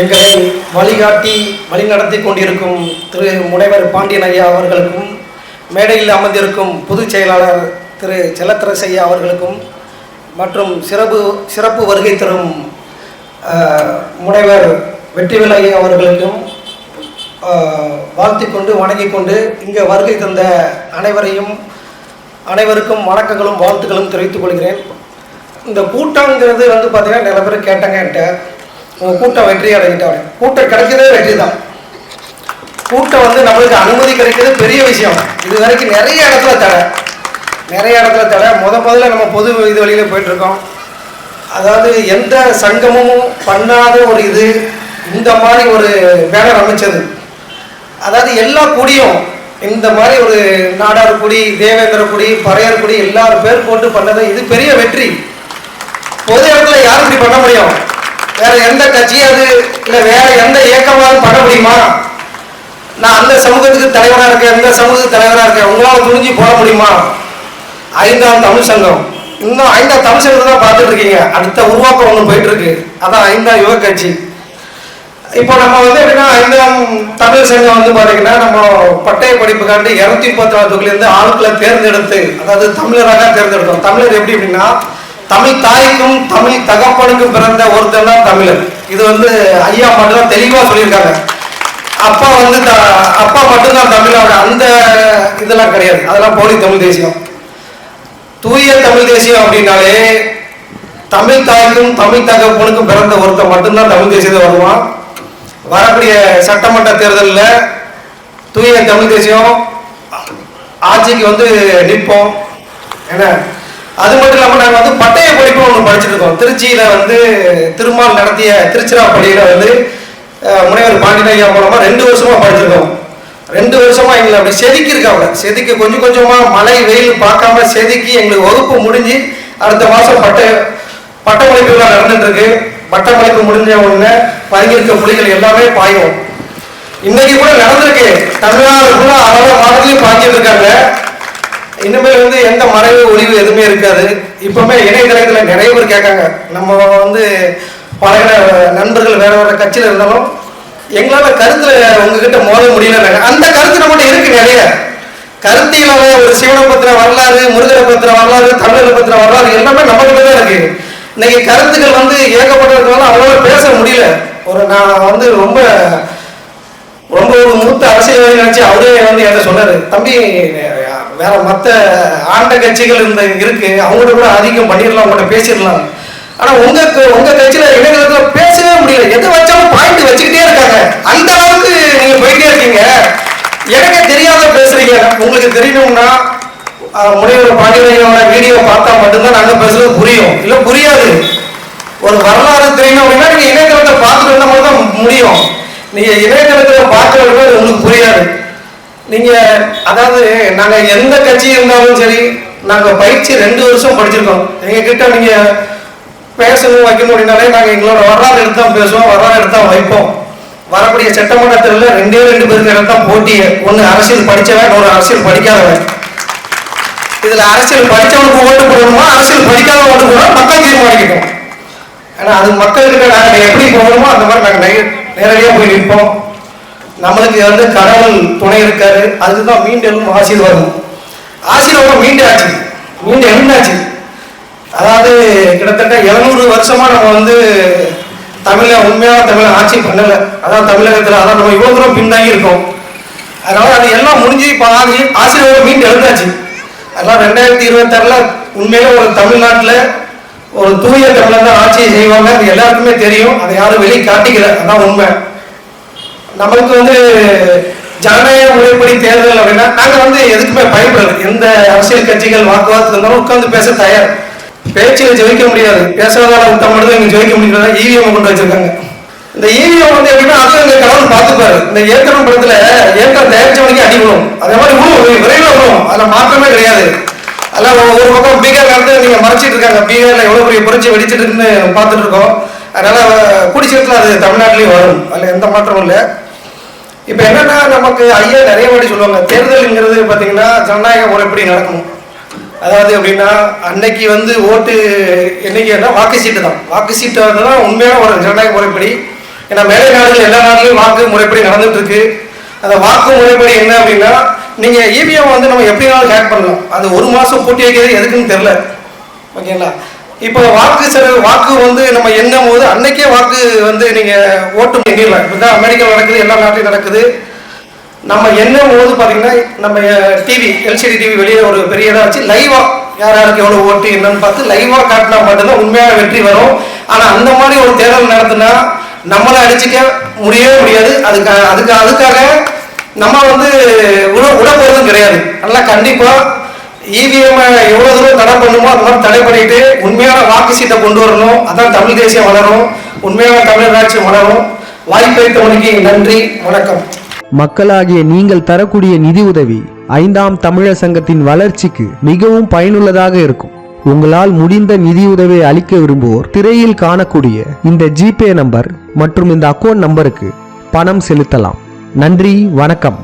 எங்களை வழிகாட்டி வழிநடத்தி கொண்டிருக்கும் திரு முனைவர் பாண்டியன் ஐயா அவர்களுக்கும் மேடையில் அமர்ந்திருக்கும் பொதுச் செயலாளர் திரு செல்லத்தரசு ஐயா அவர்களுக்கும் மற்றும் சிறப்பு சிறப்பு வருகை தரும் முனைவர் வெற்றிவேல் ஐயா அவர்களுக்கும் வாழ்த்தி கொண்டு வணங்கி கொண்டு இங்கே வருகை தந்த அனைவரையும் அனைவருக்கும் வணக்கங்களும் வாழ்த்துக்களும் தெரிவித்துக் கொள்கிறேன். இந்த கூட்டங்கிறது வந்து பார்த்தீங்கன்னா நிறைய பேர் கேட்டாங்க என்கிட்ட. உங்கள் கூட்டம் வெற்றி அடைஞ்சிட்டாங்க கூட்டம் கிடைக்கிறதே வெற்றி தான் கூட்டம் வந்து நம்மளுக்கு அனுமதி கிடைக்கிறது பெரிய விஷயம். இது வரைக்கும் நிறைய இடத்துல தடை. நிறைய இடத்துல தடை. முத முதல்ல நம்ம பொது இது வழியில் போயிட்டுருக்கோம். அதாவது எந்த சங்கமும் பண்ணாத ஒரு இது இந்த மாதிரி ஒரு பேனர் அமைச்சது. அதாவது எல்லா குடியும் இந்த மாதிரி ஒரு நாடார் குடி தேவேந்திர குடி பறையர் குடி எல்லாரும் பேர் போட்டு பண்ணது இது பெரிய வெற்றி. பொது இடத்துல யாரும் இப்படி பண்ண முடியும்? வேற எந்த கட்சியாவது இல்ல வேற எந்த இயக்கமாவது பண்ண முடியுமா? நான் அந்த சமூகத்துக்கு தலைவரா இருக்கேன் இந்த சமூகத்துக்கு தலைவரா இருக்கேன். உங்களால துணிஞ்சு போட முடியுமா? ஐந்தாம் தமிழ் சங்கம். இன்னும் ஐந்தாம் தமிழ் சங்கத்தை தான் பார்த்துட்டு இருக்கீங்க. அடுத்த உருவாக்கம் ஒன்று போயிட்டு இருக்கு அதான் ஐந்தாம் யுவ கட்சி. இப்போ நம்ம வந்து எப்படின்னா ஐந்தாம் தமிழ் சங்கம் வந்து பாத்தீங்கன்னா நம்ம பட்டய படிப்புக்காண்டி இருநூத்தி முப்பத்தி நாலு தொகுதியிலேருந்து ஆளுக்களை தேர்ந்தெடுத்து அதாவது தமிழராக தேர்ந்தெடுத்தோம். தமிழர் எப்படி அப்படின்னா தமிழ் தாய்க்கும் தமிழ் தகப்பனுக்கும் பிறந்த ஒருத்தர் தான் தமிழர். இது வந்து ஐயா மட்டும் தெளிவாக சொல்லியிருக்காங்க. அப்பா வந்து த- அப்பா மட்டும்தான் தமிழோட அந்த இதெல்லாம் கிடையாது. அதெல்லாம் போலி தமிழ் தேசியம். தூய தமிழ் தேசியம் அப்படின்னாலே தமிழ் தாய்க்கும் தமிழ் தகப்பனுக்கும் பிறந்த ஒருத்தன் மட்டும்தான் தமிழ் தேசியத்தை வருவான். வரக்கூடிய சட்டமன்ற தேர்தலில் தூய தமிழ் தேசியம் ஆட்சிக்கு வந்து நிற்போம். என்ன? அது மட்டும் இல்லாமல் நாங்கள் வந்து பட்டய படிப்பு ஒன்று படிச்சிருக்கோம். திருச்சியில் வந்து திருமால் நடத்திய திருச்சிராப்பள்ளியில் வந்து முனைவர் பாண்டியனையா மூலமாக ரெண்டு வருஷமாக படிச்சிருக்கோம். ரெண்டு வருஷமாக எங்களை அப்படி செதுக்கியிருக்காங்க. செதுக்கி கொஞ்சம் கொஞ்சமாக மழை வெயில் பார்க்காம செதுக்கி எங்களுக்கு வகுப்பு முடிஞ்சு அடுத்த மாதம் பட்ட பட்டமளிப்பு நடந்துட்டுருக்கு. பட்டமளிப்பு முடிஞ்ச உடனே பதுங்கியிருக்க புலிகள் எல்லாமே பாயும் இன்னைக்கு கூட நடந்திருக்கு. தமிழ்நாடு கூட அளவு மாடலையும் பாய்ச்சிட்டு இருக்காங்க. இனிமேல் வந்து எந்த மறைவு ஒளிவு எதுவுமே இருக்காது. இப்பவுமே இணையதளத்தில் நிறைய பேர் கேட்காங்க. நம்ம வந்து பழைய நண்பர்கள் வேற வேற கட்சியில் இருந்தாலும் எங்களால் கருத்தில் உங்ககிட்ட மோத முடியல அந்த கருத்து நம்மகிட்ட இருக்கு நிறைய. கருத்தியலாக ஒரு சிவனை பத்திர வரலாறு முருகனை பத்திர வரலாறு தமிழரை பத்திர வரலாறு எல்லாமே நம்மகிட்ட தான் இருக்கு. இன்னைக்கு கருத்துக்கள் வந்து ஏகப்பட்டதுனால அவ்வளோ பேச முடியல. ஒரு நான் வந்து ரொம்ப ரொம்ப ஒரு மூத்த அரசியல்வாதி நினைச்சு அவரே வந்து என்கிட்ட சொன்னாரு தம்பி வேற மத்த ஆண்ட கட்சிகள் இந்த இருக்கு அவங்கள்ட்ட கூட அதிகம் பண்ணிடலாம் உங்கள்கிட்ட பேசிடலாம். ஆனா உங்க உங்க கட்சியில இணையதளத்துல பேசவே முடியல. எதை வச்சாலும் பாயிண்ட் வச்சுக்கிட்டே இருக்காங்க. அந்த அளவுக்கு நீங்க போயிட்டே இருக்கீங்க. எனக்கு தெரியாத பேசுறீங்க. உங்களுக்கு தெரியணும்னா முனைவர் பாண்டியனையோட வீடியோ பார்த்தா மட்டும்தான் நாங்க பேசுறது புரியும். இல்ல புரியாது. ஒரு வரலாறு தெரியணும் அப்படின்னா நீங்க இணையதளத்தை பார்த்துட்டு வந்த மட்டும் தான் முடியும். நீங்க இணையதளத்துல பார்க்கறது உங்களுக்கு புரியாது. நீங்க அதாவது நாங்க எந்த கட்சி இருந்தாலும் சரி நாங்க பயிற்சி ரெண்டு வருஷம் படிச்சிருக்கோம். எங்க கிட்ட நீங்க பேசணும் வைக்கணும் அப்படின்னாலே நாங்க எங்களோட வரலாறு எடுத்து தான் பேசுவோம் வரலாறு எடுத்து தான் வைப்போம். வரக்கூடிய சட்டமன்ற தேர்தலில் ரெண்டே ரெண்டு பேருக்கு இடம் தான் போட்டியே. ஒன்று அரசியல் படிச்சவன் ஒரு அரசியல் படிக்காதவன். இதுல அரசியல் படிச்சவனுக்கு ஓட்டு போடணுமா அரசியல் படிக்காத ஓட்டு போடணும் மக்கள் தீர்மானிக்கணும். ஆனா அது மக்கள்கிட்ட நாங்க எப்படி போகணுமோ அந்த மாதிரி நாங்க நேரடியாக போய் நிற்போம். நம்மளுக்கு வந்து கடவுள் துணை இருக்காரு. அதுதான் மீண்டும் ஆசீர்வாதம். ஆசீர்வாதம் மீண்டும் ஆச்சு மீண்டும் எழுந்தாச்சு அதாவது கிட்டத்தட்ட எழுநூறு வருஷமா நம்ம வந்து தமிழை உண்மையான தமிழ ஆட்சி பண்ணலை. அதான் தமிழகத்தில் அதான் நம்ம இவ்வளோ தூரம் பின்தாங்கி இருக்கோம். அதனால அது எல்லாம் முடிஞ்சு இப்போ ஆசீர்வாதம் மீண்டும் எழுந்தாச்சு. அதெல்லாம் ரெண்டாயிரத்தி இருபத்தாறுல உண்மையில ஒரு தமிழ்நாட்டில் ஒரு தூய தமிழர் தான் ஆட்சியை செய்வாங்க. அது எல்லாருக்குமே தெரியும். அதை யாரும் வெளியே காட்டிக்கல. அதான் உண்மை. நமக்கு வந்து ஜனநாயக முறைப்படி தேர்தல் அப்படின்னா நாங்கள் வந்து எதுக்குமே பயப்படல. எந்த அரசியல் கட்சிகள் வாக்குவாதத்தில் இருந்தாலும் உட்காந்து பேச தயார். பேச்சில் ஜெயிக்க முடியாது. பேசாதால விட்ட மட்டும் இங்கே ஜெயிக்க முடியாது இவிஎம் கொண்டு வச்சிருக்காங்க. இந்த இவிஎம் வந்து எப்படின்னா அதுவும் எங்க கடவுள் பார்த்துப்பாரு. இந்த ஏற்கனவே படத்தில் ஏற்கனவே தயாரிச்சவனுக்கு அடி விழும். அதே மாதிரி விழும். விரைவில் விழும். அதில் மாற்றமே கிடையாது. அதெல்லாம் ஒரு- பக்கம் பீகார் நடந்து நீங்க மறைச்சிட்டு இருக்காங்க. பீகார்ல எவ்வளவு பெரிய புரட்சி வெடிச்சிட்டு இருக்குன்னு பார்த்துட்டு இருக்கோம் அதனால குடிச்சிருக்கலாம் அது தமிழ்நாட்டிலையும் வரும். அதுல எந்த மாற்றமும் இல்லை. இப்ப என்னன்னா நமக்கு ஐயா நிறைய வாட்டி சொல்லுவாங்க தேர்தல்ங்கிறது பாத்தீங்கன்னா ஜனநாயக முறைப்படி நடக்கணும் அதாவது அப்படின்னா அன்னைக்கு வந்து ஓட்டு எண்ணிக்கைன்னா வாக்கு சீட்டு தான். வாக்கு சீட்டு தான் உண்மையான ஒரு ஜனநாயக முறைப்படி ஏன்னா மேலை நாடுகள் எல்லா நாட்டிலையும் வாக்கு முறைப்படி நடந்துட்டு இருக்கு. அந்த வாக்கு முறைப்படி என்ன அப்படின்னா நீங்கள் இபிஎம் வந்து நம்ம எப்படி வேணாலும் ஹேக் பண்ணலாம். அது ஒரு மாதம் பூட்டி வைக்கிறது எதுக்குன்னு தெரில ஓகேங்களா? இப்போ வாக்கு செலவு வாக்கு வந்து நம்ம எண்ணும் போது அன்னைக்கே வாக்கு வந்து நீங்கள் ஓட்டு எண்ணிடலாம் தான் அமெரிக்காவில் நடக்குது எல்லா நாட்டிலும் நடக்குது. நம்ம எண்ணும் போது பார்த்தீங்கன்னா நம்ம டிவி எல்சிடி டிவி வெளியே ஒரு பெரிய இதாக வச்சு லைவாக யார் யாருக்கு எவ்வளோ ஓட்டு என்னன்னு பார்த்து லைவாக காட்டினா மட்டும்தான் உண்மையான வெற்றி வரும். ஆனால் அந்த மாதிரி ஒரு தேர்தல் நடத்துனா நம்மளை அடிச்சுக்க முடியவே முடியாது. அதுக்கு அதுக்கு அதுக்காக நம்ம வந்து உணவு உட போகிறதும் கிடையாது நல்லா கண்டிப்பாக இவிஎம் எவ்வளோ தூரம் தடை பண்ணுமோ அந்த மாதிரி தடை பண்ணிட்டு உண்மையான வாக்கு சீட்டை கொண்டு வரணும். அதான் தமிழ் தேசியம் வளரும். உண்மையான தமிழர் ராட்சியம் வளரும். வாய்ப்பளித்தவனுக்கு நன்றி வணக்கம். மக்களாகிய நீங்கள் தரக்கூடிய நிதி உதவி ஐந்தாம் தமிழர் சங்கத்தின் வளர்ச்சிக்கு மிகவும் பயனுள்ளதாக இருக்கும். உங்களால் முடிந்த நிதியுதவியை அளிக்க விரும்புவோர் திரையில் காணக்கூடிய இந்த ஜிபே நம்பர் மற்றும் இந்த அக்கௌண்ட் நம்பருக்கு பணம் செலுத்தலாம். நன்றி வணக்கம்.